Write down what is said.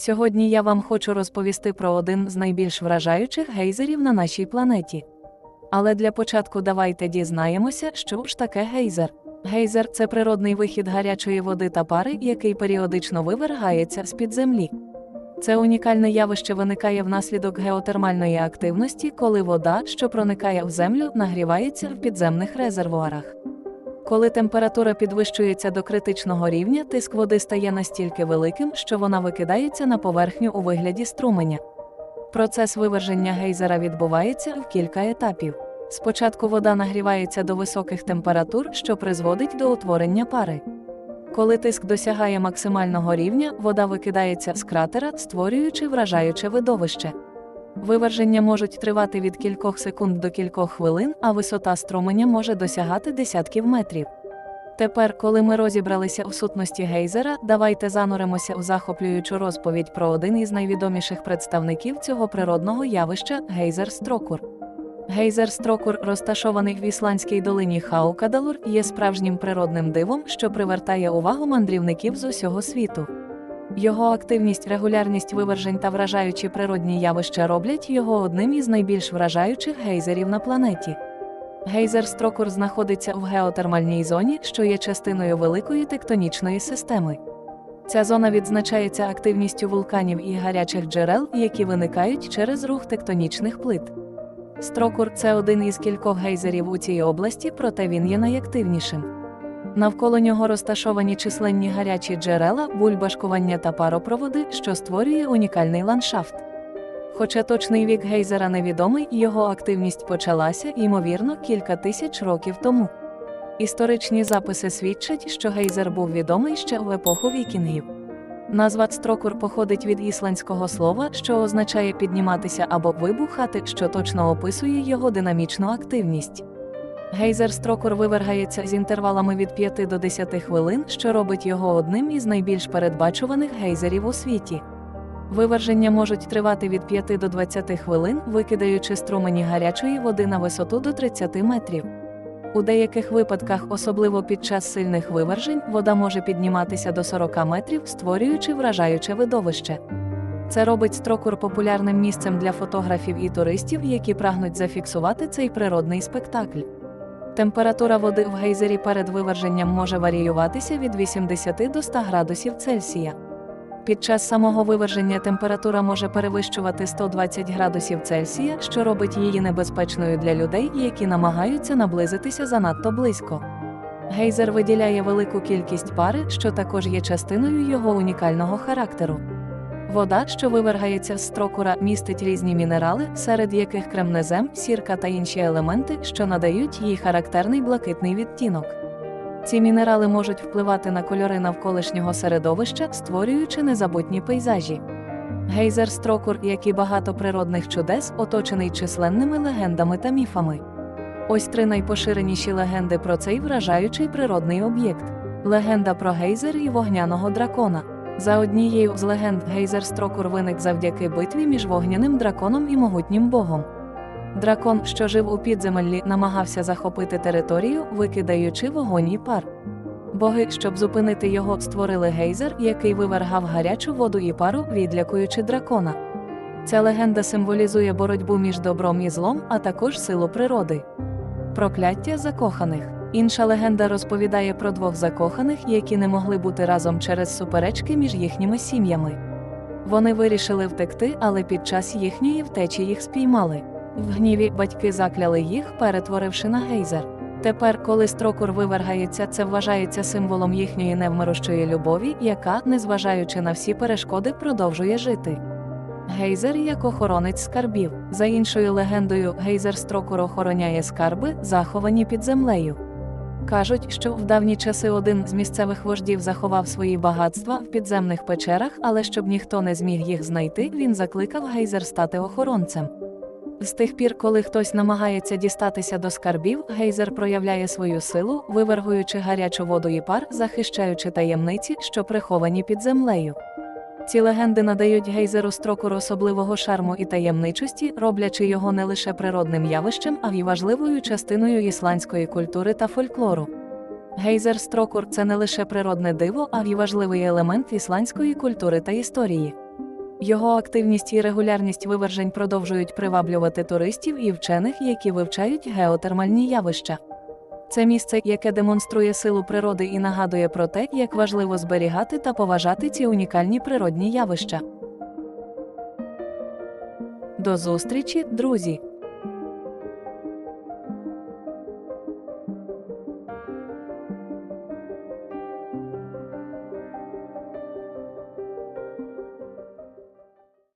Сьогодні я вам хочу розповісти про один з найбільш вражаючих гейзерів на нашій планеті. Але для початку давайте дізнаємося, що ж таке гейзер. Гейзер це природний вихід гарячої води та пари, який періодично вивергається з-під землі. Це унікальне явище виникає внаслідок геотермальної активності, коли вода, що проникає в землю, нагрівається в підземних резервуарах. Коли температура підвищується до критичного рівня, тиск води стає настільки великим, що вона викидається на поверхню у вигляді струменя. Процес виверження гейзера відбувається в кілька етапів. Спочатку вода нагрівається до високих температур, що призводить до утворення пари. Коли тиск досягає максимального рівня, вода викидається з кратера, створюючи вражаюче видовище. Виверження можуть тривати від кількох секунд до кількох хвилин, а висота струменя може досягати десятків метрів. Тепер, коли ми розібралися у сутності гейзера, давайте зануримося у захоплюючу розповідь про один із найвідоміших представників цього природного явища гейзер Строкур. Гейзер Строкур, розташований в ісландській долині Хаукадалур, є справжнім природним дивом, що привертає увагу мандрівників з усього світу. Його активність, регулярність вивержень та вражаючі природні явища роблять його одним із найбільш вражаючих гейзерів на планеті. Гейзер Строкур знаходиться в геотермальній зоні, що є частиною великої тектонічної системи. Ця зона відзначається активністю вулканів і гарячих джерел, які виникають через рух тектонічних плит. Строкур це один із кількох гейзерів у цій області, проте він є найактивнішим. Навколо нього розташовані численні гарячі джерела, бульбашкування та паропроводи, що створює унікальний ландшафт. Хоча точний вік гейзера невідомий, його активність почалася, ймовірно, кілька тисяч років тому. Історичні записи свідчать, що гейзер був відомий ще в епоху вікінгів. Назва Строкур походить від ісландського слова, що означає підніматися або вибухати, що точно описує його динамічну активність. Гейзер Строкур вивергається з інтервалами від 5 до 10 хвилин, що робить його одним із найбільш передбачуваних гейзерів у світі. Виверження можуть тривати від 5 до 20 хвилин, викидаючи струмені гарячої води на висоту до 30 метрів. У деяких випадках, особливо під час сильних вивержень, вода може підніматися до 40 метрів, створюючи вражаюче видовище. Це робить строкур популярним місцем для фотографів і туристів, які прагнуть зафіксувати цей природний спектакль. Температура води в гейзері перед виверженням може варіюватися від 80 до 100 градусів Цельсія. Під час самого виверження температура може перевищувати 120 градусів Цельсія, що робить її небезпечною для людей, які намагаються наблизитися занадто близько. Гейзер виділяє велику кількість пари, що також є частиною його унікального характеру. Вода, що вивергається з строкура, містить різні мінерали, серед яких кремнезем, сірка та інші елементи, що надають їй характерний блакитний відтінок. Ці мінерали можуть впливати на кольори навколишнього середовища, створюючи незабутні пейзажі. Гейзер Строкур, як і багато природних чудес, оточений численними легендами та міфами. Ось три найпоширеніші легенди про цей вражаючий природний об'єкт: легенда про гейзер і вогняного дракона. За однією з легенд гейзер Строкур виник завдяки битві між вогняним драконом і могутнім богом. Дракон, що жив у підземеллі, намагався захопити територію, викидаючи вогонь і пар. Боги, щоб зупинити його, створили гейзер, який вивергав гарячу воду і пару, відлякуючи дракона. Ця легенда символізує боротьбу між добром і злом, а також силу природи. Прокляття закоханих. Інша легенда розповідає про двох закоханих, які не могли бути разом через суперечки між їхніми сім'ями. Вони вирішили втекти, але під час їхньої втечі їх спіймали. В гніві батьки закляли їх, перетворивши на гейзер. Тепер, коли строкур вивергається, це вважається символом їхньої невмирущої любові, яка, незважаючи на всі перешкоди, продовжує жити. Гейзер як охоронець скарбів. За іншою легендою, гейзер строкур охороняє скарби, заховані під землею. Кажуть, що в давні часи один з місцевих вождів заховав свої багатства в підземних печерах, але щоб ніхто не зміг їх знайти, він закликав гейзер стати охоронцем. З тих пір, коли хтось намагається дістатися до скарбів, гейзер проявляє свою силу, вивергуючи гарячу воду і пар, захищаючи таємниці, що приховані під землею. Ці легенди надають гейзеру строкур особливого шарму і таємничості, роблячи його не лише природним явищем, а й важливою частиною ісландської культури та фольклору. Гейзер строкур це не лише природне диво, а й важливий елемент ісландської культури та історії. Його активність і регулярність вивержень продовжують приваблювати туристів і вчених, які вивчають геотермальні явища. Це місце, яке демонструє силу природи і нагадує про те, як важливо зберігати та поважати ці унікальні природні явища. До зустрічі, друзі!